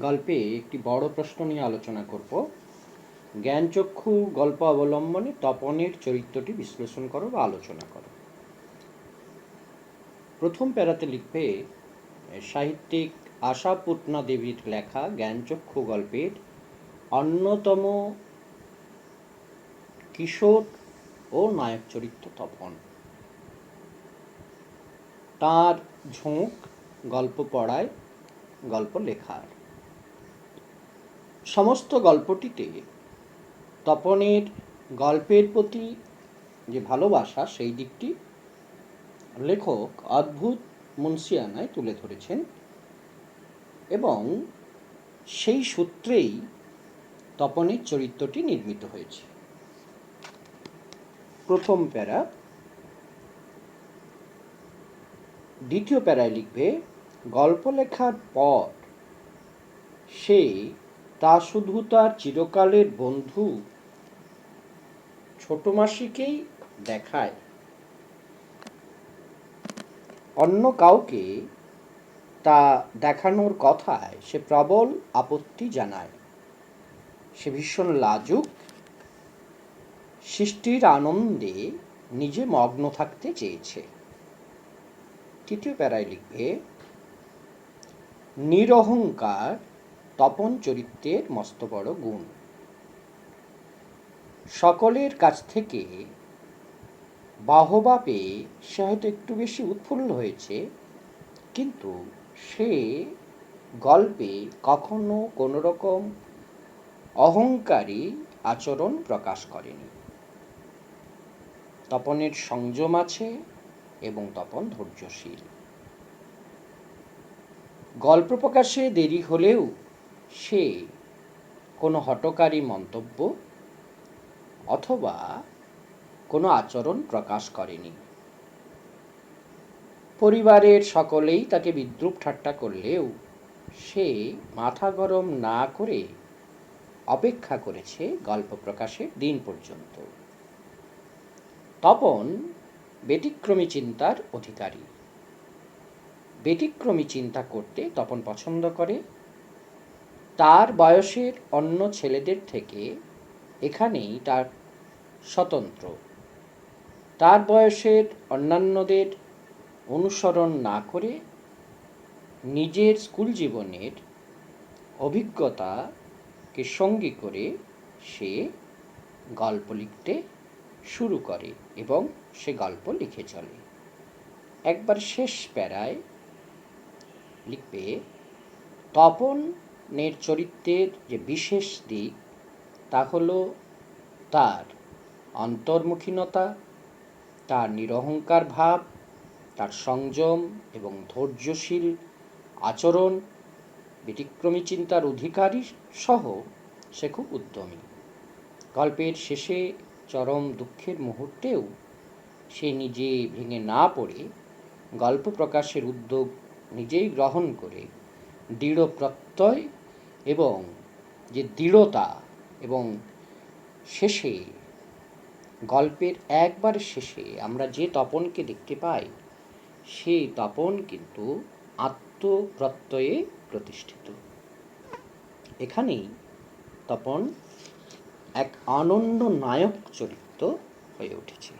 গল্পে একটি বড় প্রশ্ন নিয়ে আলোচনা করব। জ্ঞানচক্ষু গল্প অবলম্বনে তপনের চরিত্রটি বিশ্লেষণ করো বা আলোচনা করো। প্রথম প্যারাতে লিখবে, সাহিত্যিক আশাপূর্ণা দেবীর লেখা জ্ঞানচক্ষু গল্পের অন্যতম কিশোর ও নায়ক চরিত্র তপন। তার ঝোঁক গল্প পড়ায় গল্প লেখার। সমস্ত গল্পটিতে তপনের গল্পের প্রতি যে ভালোবাসা, সেই দিকটি লেখক অদ্ভুত মুন্সিয়ানায় তুলে ধরেছেন এবং সেই সূত্রেই তপনের চরিত্রটি নির্মিত হয়েছে। প্রথম প্যারা, দ্বিতীয় প্যারায় লিখবে, গল্প লেখার পর সে তা শুধু তার চিরকালের বন্ধু ছোট মাসিকেই দেখায়। অন্য কাউকে তা দেখানোর কথায় সে প্রবল আপত্তি জানায়। সে ভীষণ লাজুক, সৃষ্টির আনন্দে নিজে মগ্ন থাকতে চেয়েছে। তৃতীয় প্যারায় লিখবে, নিরহংকার তপন চরিত্রের মস্ত বড় গুণ। সকলের কাছ থেকে বাহবা পেয়ে সে হয়তো একটু বেশি উৎফুল্ল হয়েছে, কিন্তু সে গল্পে কখনো কোনো রকম অহংকারী আচরণ প্রকাশ করেনি। তপনের সংযম আছে এবং তপন ধৈর্যশীল। গল্প প্রকাশে দেরি হলেও সে কোনো হটকারী মন্তব্য অথবা কোনো আচরণ প্রকাশ করেনি। পরিবারের সকলেই তাকে বিদ্রুপ ঠাট্টা করলেও সে মাথা গরম না করে অপেক্ষা করেছে গল্প প্রকাশের দিন পর্যন্ত। তপন ব্যতিক্রমী চিন্তার অধিকারী। ব্যতিক্রমী চিন্তা করতে তপন পছন্দ করে। তার বয়সের অন্য ছেলেদের থেকে এখানেই তার স্বতন্ত্র। তার বয়সের অন্যান্যদের অনুসরণ না করে নিজের স্কুল জীবনের অভিজ্ঞতাকে সঙ্গী করে সে গল্প লিখতে শুরু করে এবং সে গল্প লিখে চলে। একবার শেষ প্যারায় লিখবে তপনের চরিত্রের যে বিশেষ দিক, তা হলো তার অন্তর্মুখীনতা, তার নিরহংকার ভাব, তার সংযম এবং ধৈর্যশীল আচরণ, ব্যতিক্রমী চিন্তার অধিকারী সহ সে খুব উদ্যমী। গল্পের শেষে চরম দুঃখের মুহূর্তেও সে নিজে ভেঙে না পড়ে গল্প প্রকাশের উদ্যোগ নিজেই গ্রহণ করে দৃঢ় প্রত্যয় এবং যে দৃঢ়তা এবং শেষে, গল্পের একবার শেষে আমরা যে তপনকে দেখতে পাই, সেই তপন কিন্তু আত্মপ্রত্যয়ে প্রতিষ্ঠিত। এখানেই তপন এক অনন্য নায়ক চরিত্র হয়ে উঠেছে।